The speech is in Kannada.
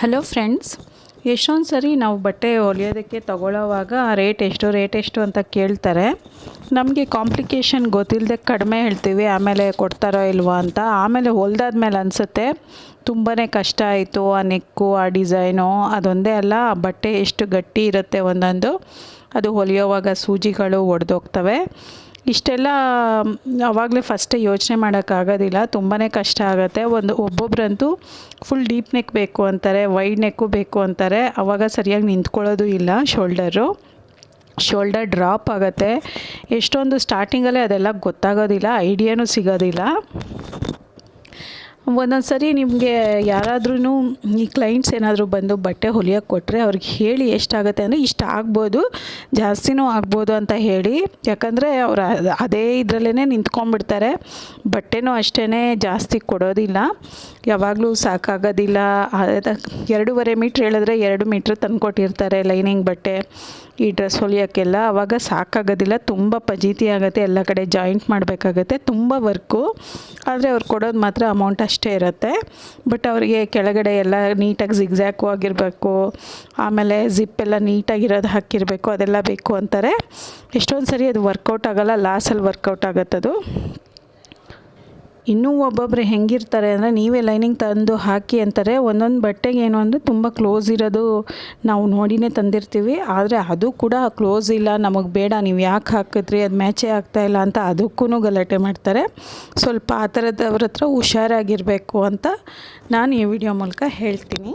ಹಲೋ ಫ್ರೆಂಡ್ಸ್ ಎಷ್ಟೊಂದು ಸರಿ, ನಾವು ಬಟ್ಟೆ ಹೊಲಿಯೋದಕ್ಕೆ ತಗೊಳ್ಳೋವಾಗ ರೇಟ್ ಎಷ್ಟು ರೇಟ್ ಎಷ್ಟು ಅಂತ ಕೇಳ್ತಾರೆ. ನಮಗೆ ಕಾಂಪ್ಲಿಕೇಶನ್ ಗೊತ್ತಿಲ್ಲದೆ ಕಡಿಮೆ ಹೇಳ್ತೀವಿ, ಆಮೇಲೆ ಕೊಡ್ತಾರೋ ಇಲ್ವೋ ಅಂತ. ಆಮೇಲೆ ಹೊಲ್ದಾದ್ಮೇಲೆ ಅನಿಸುತ್ತೆ ತುಂಬಾ ಕಷ್ಟ ಆಯಿತು ಆ ನೆಕ್ಕು, ಆ ಡಿಸೈನು, ಅದೊಂದೇ ಅಲ್ಲ ಆ ಬಟ್ಟೆ ಎಷ್ಟು ಗಟ್ಟಿ ಇರುತ್ತೆ ಒಂದೊಂದು, ಅದು ಹೊಲಿಯೋವಾಗ ಸೂಜಿಗಳು ಒಡೆದೋಗ್ತವೆ. ಇಷ್ಟೆಲ್ಲ ಆವಾಗಲೇ ಫಸ್ಟೇ ಯೋಚನೆ ಮಾಡೋಕ್ಕಾಗೋದಿಲ್ಲ ತುಂಬಾ ಕಷ್ಟ ಆಗುತ್ತೆ. ಒಂದು ಒಬ್ಬೊಬ್ಬರಂತೂ ಫುಲ್ ಡೀಪ್ ನೆಕ್ ಬೇಕು ಅಂತಾರೆ ವೈಡ್ ನೆಕ್ಕು ಬೇಕು ಅಂತಾರೆ. ಆವಾಗ ಸರಿಯಾಗಿ ನಿಂತ್ಕೊಳ್ಳೋದು ಇಲ್ಲ ಶೋಲ್ಡರು ಶೋಲ್ಡರ್ ಡ್ರಾಪ್ ಆಗುತ್ತೆ. ಎಷ್ಟೊಂದು ಸ್ಟಾರ್ಟಿಂಗಲ್ಲೇ ಅದೆಲ್ಲ ಗೊತ್ತಾಗೋದಿಲ್ಲ ಐಡಿಯಾನೂ ಸಿಗೋದಿಲ್ಲ. ಒಂದೊಂದು ಸರಿ ನಿಮಗೆ ಯಾರಾದ್ರೂ ಈ ಕ್ಲೈಂಟ್ಸ್ ಏನಾದರೂ ಬಂದು ಬಟ್ಟೆ ಹೊಲಿಯೋಕ್ಕೆ ಕೊಟ್ಟರೆ ಅವ್ರಿಗೆ ಹೇಳಿ ಎಷ್ಟಾಗುತ್ತೆ ಅಂದರೆ ಇಷ್ಟು ಆಗ್ಬೋದು, ಜಾಸ್ತಿನೂ ಆಗ್ಬೋದು ಅಂತ ಹೇಳಿ. ಯಾಕಂದರೆ ಅವ್ರು ಅದೇ ಇದರಲ್ಲೇ ನಿಂತ್ಕೊಂಡ್ಬಿಡ್ತಾರೆ. ಬಟ್ಟೆನೂ ಅಷ್ಟೇ ಜಾಸ್ತಿ ಕೊಡೋದಿಲ್ಲ. ಯಾವಾಗಲೂ ಸಾಕಾಗೋದಿಲ್ಲ. ಎರಡೂವರೆ ಮೀಟ್ರ್ ಹೇಳಿದ್ರೆ ಎರಡು ಮೀಟ್ರ್ ತಂದುಕೊಟ್ಟಿರ್ತಾರೆ ಲೈನಿಂಗ್ ಬಟ್ಟೆ. ಈ ಡ್ರೆಸ್ ಹೊಲಿಯೋಕ್ಕೆಲ್ಲ ಆವಾಗ ಸಾಕಾಗೋದಿಲ್ಲ, ತುಂಬ ಪಜೀತಿ ಆಗುತ್ತೆ, ಎಲ್ಲ ಕಡೆ ಜಾಯಿಂಟ್ ಮಾಡಬೇಕಾಗತ್ತೆ, ತುಂಬ ವರ್ಕು ಆದರೆ ಅವ್ರು ಕೊಡೋದು ಮಾತ್ರ ಅಮೌಂಟ್ ಅಷ್ಟೇ ಇರುತ್ತೆ. ಬಟ್ ಅವರಿಗೆ ಕೆಳಗಡೆ ಎಲ್ಲ ನೀಟಾಗಿ ಜಿಗ್ಜ್ಯಾಕು ಆಗಿರಬೇಕು, ಆಮೇಲೆ ಜಿಪ್ ಎಲ್ಲ ನೀಟಾಗಿರೋದು ಹಾಕಿರಬೇಕು, ಅದೆಲ್ಲ ಬೇಕು ಅಂತಾರೆ. ಎಷ್ಟೊಂದು ಸರಿ ಅದು ವರ್ಕೌಟ್ ಆಗೋಲ್ಲ ಲಾಸಲ್ಲಿ ವರ್ಕೌಟ್ ಆಗುತ್ತದು. ಇನ್ನೂ ಒಬ್ಬೊಬ್ಬರು ಹೆಂಗಿರ್ತಾರೆ ಅಂದರೆ ನೀವೇ ಲೈನಿಂಗ್ ತಂದು ಹಾಕಿ ಅಂತಾರೆ. ಒಂದೊಂದು ಬಟ್ಟೆಗೆ ಏನು ಅಂದರೆ ತುಂಬ ಕ್ಲೋಸ್ ಇರೋದು ನಾವು ನೋಡಿನೇ ತಂದಿರ್ತೀವಿ. ಆದರೆ ಅದು ಕೂಡ ಕ್ಲೋಸ್ ಇಲ್ಲ. ನಮಗೆ ಬೇಡ, ನೀವು ಯಾಕೆ ಹಾಕಿದ್ರಿ? ಅದು ಮ್ಯಾಚೇ ಆಗ್ತಾಯಿಲ್ಲ ಅಂತ ಅದಕ್ಕೂ ಗಲಾಟೆ ಮಾಡ್ತಾರೆ. ಸ್ವಲ್ಪ ಆ ಥರದವ್ರ ಹತ್ರ ಹುಷಾರಾಗಿರಬೇಕು ಅಂತ ನಾನು ಈ ವಿಡಿಯೋ ಮೂಲಕ ಹೇಳ್ತೀನಿ.